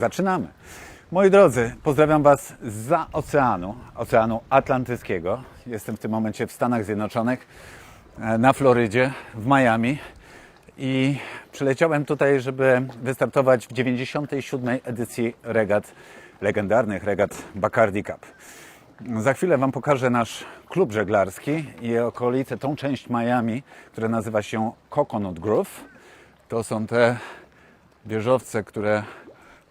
Zaczynamy. Moi drodzy, pozdrawiam Was za oceanu, Oceanu Atlantyckiego. Jestem w tym momencie w Stanach Zjednoczonych, e, na Florydzie, w Miami i przyleciałem tutaj, żeby wystartować w 97. edycji regat, legendarnych regat Bacardi Cup. Za chwilę Wam pokażę nasz klub żeglarski i okolice, tą część Miami, która nazywa się Coconut Grove. To są te wieżowce, które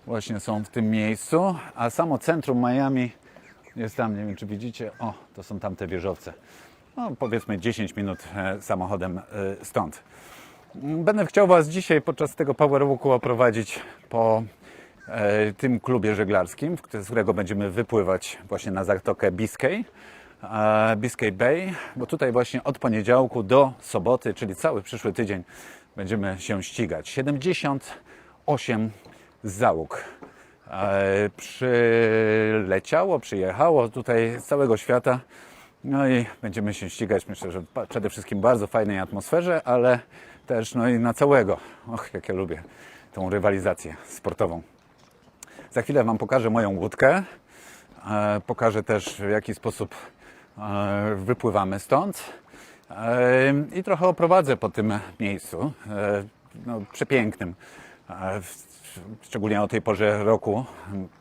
właśnie są w tym miejscu, a samo centrum Miami jest tam, nie wiem czy widzicie, o, to są tamte wieżowce. No, powiedzmy 10 minut e, samochodem e, stąd. Będę chciał Was dzisiaj podczas tego Power Walku oprowadzić po e, tym klubie żeglarskim, z którego będziemy wypływać właśnie na Zatokę Biscay, Biscay Bay, bo tutaj właśnie od poniedziałku do soboty, czyli cały przyszły tydzień będziemy się ścigać. 78 załóg e, przyleciało, przyjechało tutaj z całego świata. No i będziemy się ścigać, myślę, że przede wszystkim bardzo fajnej atmosferze, ale też no i na całego. Och, jak ja lubię tą rywalizację sportową. Za chwilę Wam pokażę moją łódkę. E, pokażę też w jaki sposób e, wypływamy stąd. I trochę oprowadzę po tym miejscu. No, przepięknym. Szczególnie o tej porze roku.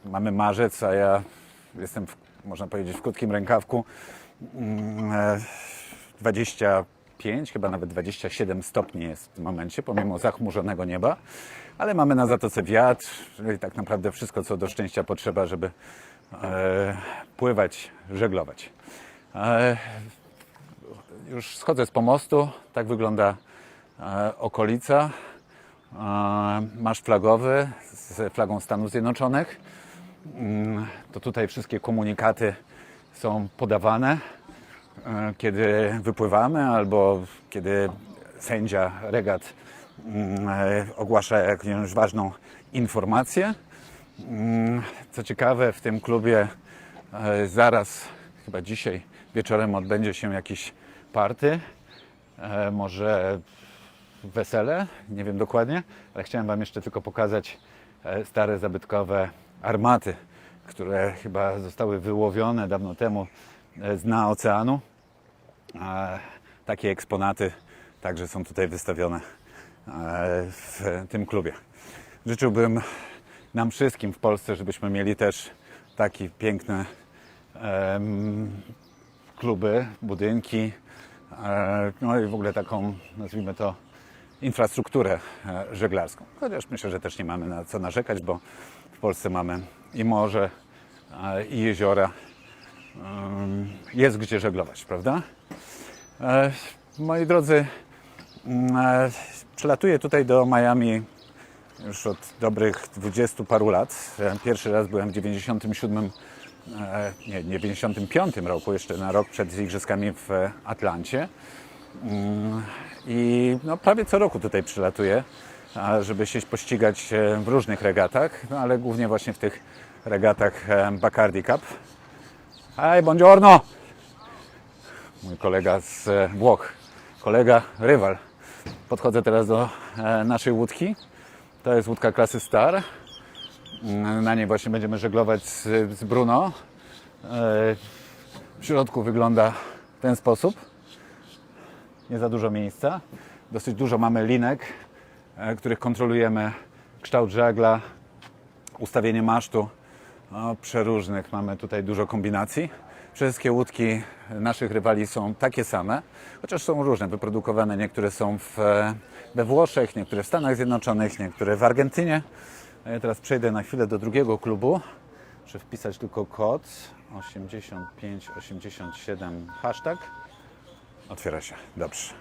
Mamy marzec, a ja jestem, w, można powiedzieć, w krótkim rękawku. Mm, e, 25, chyba nawet 27 stopni jest w momencie, pomimo zachmurzonego nieba, ale mamy na zatoce wiatr, czyli tak naprawdę wszystko, co do szczęścia potrzeba, żeby e, pływać, żeglować. E, już schodzę z pomostu, tak wygląda e, okolica. Masz flagowy z flagą Stanów Zjednoczonych. Mm, To tutaj wszystkie komunikaty są podawane, e, kiedy wypływamy albo kiedy sędzia regat mm, e, ogłasza jakąś ważną informację. Mm, Co ciekawe, w tym klubie e, zaraz, chyba dzisiaj wieczorem odbędzie się jakiś party, może wesele, nie wiem dokładnie, ale chciałem Wam jeszcze tylko pokazać e, stare, zabytkowe armaty, które chyba zostały wyłowione dawno temu e, z dna oceanu. E, Takie eksponaty także są tutaj wystawione w tym klubie. Życzyłbym nam wszystkim w Polsce, żebyśmy mieli też taki piękny em, kluby, budynki, no i w ogóle taką, nazwijmy to, infrastrukturę e, żeglarską. Chociaż myślę, że też nie mamy na co narzekać, bo w Polsce mamy i morze, i jeziora. Jest gdzie żeglować, prawda? E, Moi drodzy, mm, e, przylatuję tutaj do Miami już od dobrych dwudziestu paru lat. Pierwszy raz byłem w 97, e, nie, nie 95 roku, jeszcze na rok przed Igrzyskami w Atlancie. Mm, I no, prawie co roku tutaj przylatuję, żeby się pościgać e, w różnych regatach, no, ale głównie właśnie w tych regatach e, Bacardi Cup. Hej, buongiorno! Mój kolega z e, Włoch, kolega, rywal. Podchodzę teraz do naszej łódki. To jest łódka klasy Star. Mm, Na niej właśnie będziemy żeglować z, Bruno. W środku wygląda w ten sposób. Nie za dużo miejsca. Dosyć dużo mamy linek, e, których kontrolujemy kształt żagla, ustawienie masztu. No, przeróżnych mamy tutaj dużo kombinacji. Wszystkie łódki naszych rywali są takie same, chociaż są różne, wyprodukowane. Niektóre są w, e, we Włoszech, niektóre w Stanach Zjednoczonych, niektóre w Argentynie. Ja teraz przejdę na chwilę do drugiego klubu. Muszę wpisać tylko kod 8587 hashtag. Otwiera się, dobrze.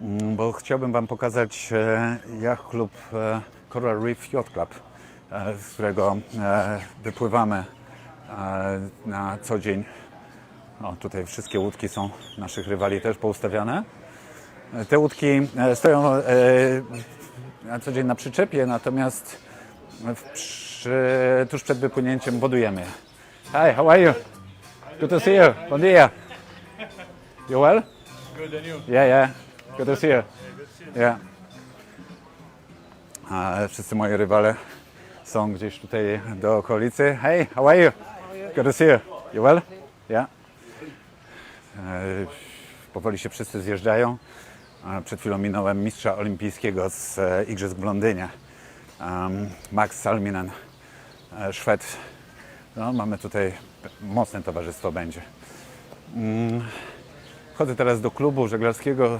Mm, Bo chciałbym Wam pokazać e, Yacht Club e, Coral Reef Yacht Club, e, z którego wypływamy na co dzień. O, tutaj wszystkie łódki są naszych rywali też poustawiane. Te łódki stoją na co dzień na przyczepie, natomiast przy, tuż przed wypłynięciem wodujemy. Hi, how are you? Good to see you. Bon dia. You well? Good and you? Yeah, yeah. Good to see you. Yeah. A wszyscy moi rywale są gdzieś tutaj do okolicy. Hey, how are you? Good to see you. You well? Yeah. E, Powoli się wszyscy zjeżdżają. Przed chwilą minąłem mistrza olimpijskiego z e, Igrzysk w Londynie. Max Salminen, e, Szwed. No, mamy tutaj mocne towarzystwo będzie. Wchodzę teraz do klubu żeglarskiego, e,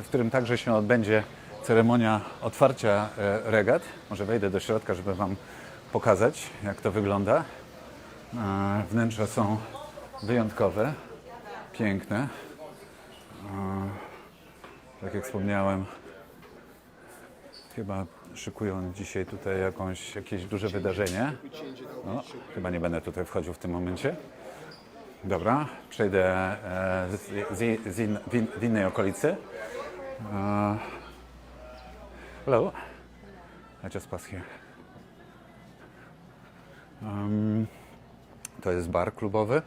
w którym także się odbędzie ceremonia otwarcia e, regat. Może wejdę do środka, żeby Wam pokazać, jak to wygląda. E, Wnętrza są wyjątkowe, piękne. Tak jak wspomniałem, chyba szykują dzisiaj tutaj jakąś, jakieś duże wydarzenie. No, chyba nie będę tutaj wchodził w tym momencie. Dobra, przejdę e, z, z, z, innej okolicy. E, hello, I just passed here. Um, to jest bar klubowy. E,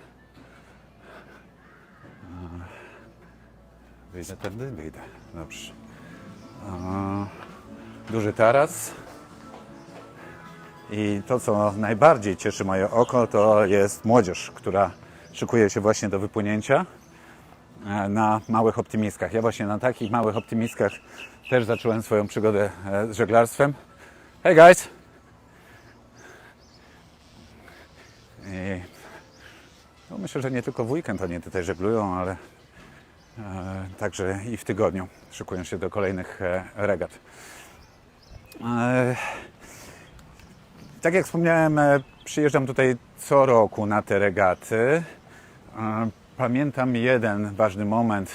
wyjdę tędy? Wyjdę. Dobrze. E, duży taras. I to, co najbardziej cieszy moje oko, to jest młodzież, która szykuje się właśnie do wypłynięcia e, na małych optymiskach. Ja właśnie na takich małych optymiskach też zacząłem swoją przygodę e, z żeglarstwem. Hey guys! I no myślę, że nie tylko w weekend oni tutaj żeglują, ale e, także i w tygodniu szykują się do kolejnych regat. Tak jak wspomniałem, przyjeżdżam tutaj co roku na te regaty. Pamiętam jeden ważny moment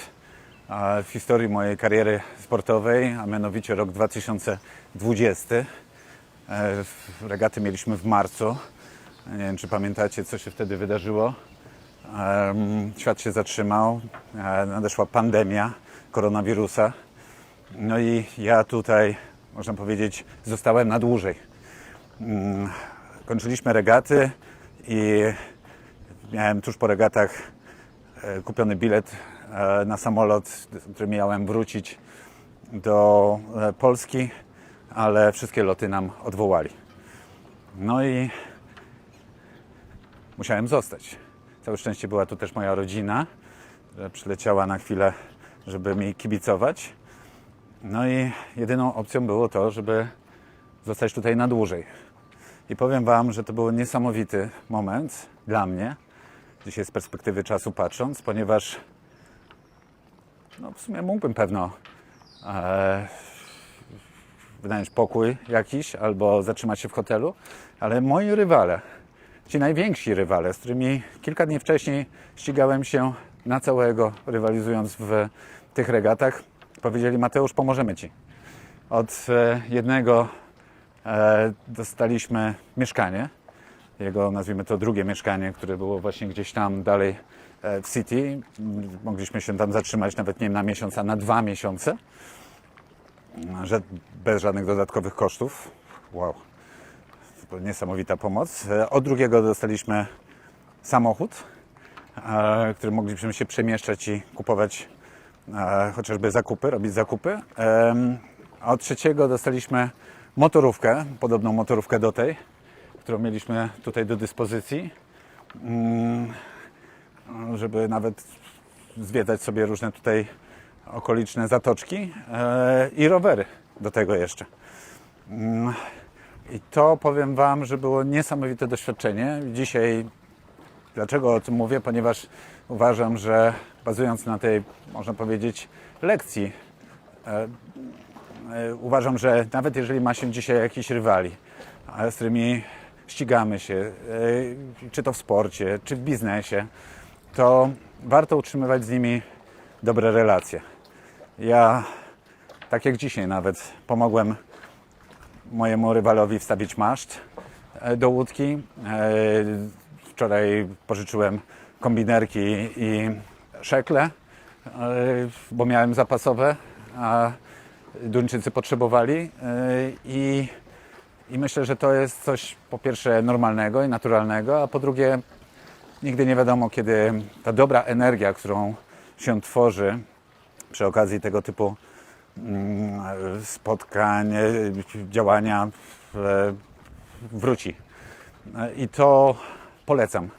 w historii mojej kariery sportowej, a mianowicie rok 2020. E, Regaty mieliśmy w marcu. Nie wiem, czy pamiętacie, co się wtedy wydarzyło. Świat się zatrzymał, e, nadeszła pandemia koronawirusa. No i ja tutaj, można powiedzieć, zostałem na dłużej. Mm, Kończyliśmy regaty i miałem tuż po regatach e, kupiony bilet e, na samolot, który miałem wrócić do e, Polski, ale wszystkie loty nam odwołali. No i musiałem zostać. Całe szczęście była tu też moja rodzina, która przyleciała na chwilę, żeby mi kibicować. No i jedyną opcją było to, żeby zostać tutaj na dłużej. I powiem Wam, że to był niesamowity moment dla mnie, dzisiaj z perspektywy czasu patrząc, ponieważ no, w sumie mógłbym pewno e, wynająć pokój jakiś albo zatrzymać się w hotelu, ale moi rywale, ci najwięksi rywale, z którymi kilka dni wcześniej ścigałem się na całego, rywalizując w tych regatach, powiedzieli Mateusz, pomożemy Ci. Od e, jednego e, dostaliśmy mieszkanie, jego nazwijmy to drugie mieszkanie, które było właśnie gdzieś tam dalej e, w City. Mogliśmy się tam zatrzymać nawet nie na miesiąc, a na dwa miesiące, bez żadnych dodatkowych kosztów. Wow, to niesamowita pomoc. E, Od drugiego dostaliśmy samochód, e, którym mogliśmy się przemieszczać i kupować chociażby zakupy, robić zakupy. A od trzeciego dostaliśmy motorówkę, podobną motorówkę do tej, którą mieliśmy tutaj do dyspozycji, mm, żeby nawet zwiedzać sobie różne tutaj okoliczne zatoczki e, i rowery do tego jeszcze. Mm, I to powiem Wam, że było niesamowite doświadczenie. Dzisiaj Dlaczego o tym mówię? Ponieważ uważam, że bazując na tej, można powiedzieć, lekcji, e, e, uważam, że nawet jeżeli ma się dzisiaj jakiś rywali, z którymi ścigamy się, e, czy to w sporcie, czy w biznesie, to warto utrzymywać z nimi dobre relacje. Ja, tak jak dzisiaj nawet, pomogłem mojemu rywalowi wstawić maszt e, do łódki. E, Wczoraj pożyczyłem kombinerki i szekle, bo miałem zapasowe, a Duńczycy potrzebowali. I, I myślę, że to jest coś po pierwsze normalnego i naturalnego, a po drugie nigdy nie wiadomo, kiedy ta dobra energia, którą się tworzy przy okazji tego typu mm, spotkań, e, działania w, wróci. E, I to polecam,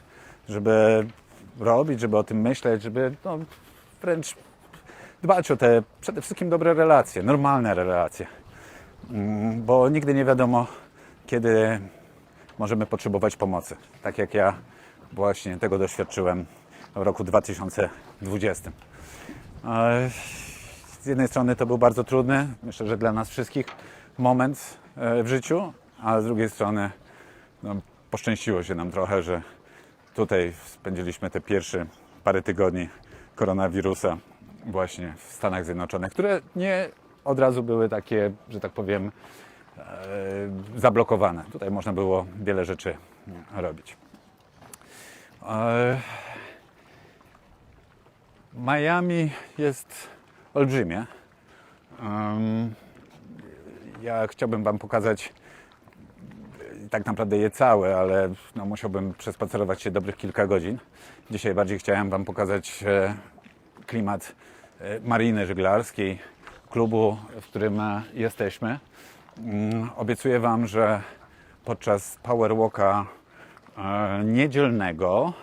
żeby robić, żeby o tym myśleć, żeby no, wręcz dbać o te przede wszystkim dobre relacje, normalne relacje. Mm, Bo nigdy nie wiadomo, kiedy możemy potrzebować pomocy. Tak jak ja właśnie tego doświadczyłem w roku 2020. E, Z jednej strony to był bardzo trudny, myślę, że dla nas wszystkich moment e, w życiu, a z drugiej strony no, poszczęściło się nam trochę, że tutaj spędziliśmy te pierwsze parę tygodni koronawirusa właśnie w Stanach Zjednoczonych, które nie od razu były takie, że tak powiem, e, zablokowane. Tutaj można było wiele rzeczy robić. E, Miami jest olbrzymie. Ja chciałbym Wam pokazać e, tak naprawdę je całe, ale no, musiałbym przespacerować się dobrych kilka godzin. Dzisiaj bardziej chciałem Wam pokazać klimat mariny żeglarskiej, klubu, w którym jesteśmy. Mm, Obiecuję Wam, że podczas Power Walka e, niedzielnego,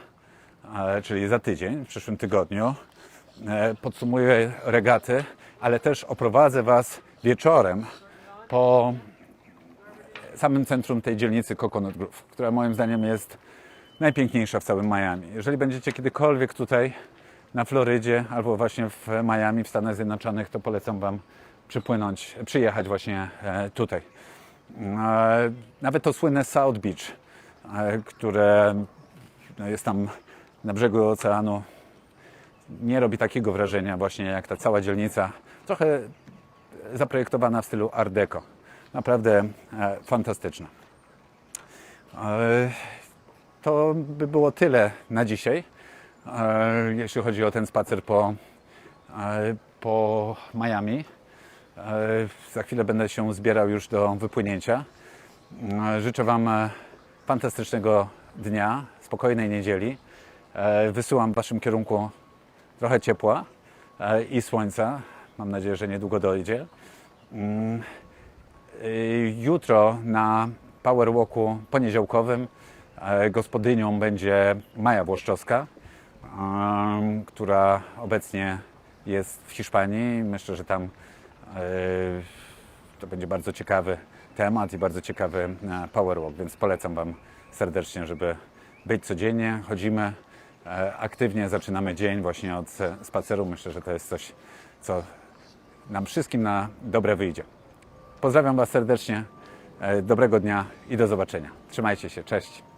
e, czyli za tydzień, w przyszłym tygodniu, e, podsumuję regaty, ale też oprowadzę Was wieczorem po samym centrum tej dzielnicy Coconut Grove, która moim zdaniem jest najpiękniejsza w całym Miami. Jeżeli będziecie kiedykolwiek tutaj na Florydzie albo właśnie w Miami, w Stanach Zjednoczonych, to polecam Wam przypłynąć, przyjechać właśnie e, tutaj. E, Nawet to słynne South Beach, e, które no, jest tam na brzegu oceanu, nie robi takiego wrażenia właśnie jak ta cała dzielnica, trochę zaprojektowana w stylu Art Deco. Naprawdę fantastyczna. To by było tyle na dzisiaj, jeśli chodzi o ten spacer po, e, po Miami. E, za chwilę będę się zbierał już do wypłynięcia. E, Życzę Wam e, fantastycznego dnia, spokojnej niedzieli. E, Wysyłam w Waszym kierunku trochę ciepła e, i słońca. Mam nadzieję, że niedługo dojdzie. Mm, Jutro na Power Walku poniedziałkowym e, gospodynią będzie Maja Włoszczowska, która obecnie jest w Hiszpanii. Myślę, że tam e, to będzie bardzo ciekawy temat i bardzo ciekawy e, Power Walk, więc polecam Wam serdecznie, żeby być codziennie. Chodzimy e, aktywnie, zaczynamy dzień właśnie od spaceru. Myślę, że to jest coś, co nam wszystkim na dobre wyjdzie. Pozdrawiam Was serdecznie, dobrego dnia i do zobaczenia. Trzymajcie się, cześć.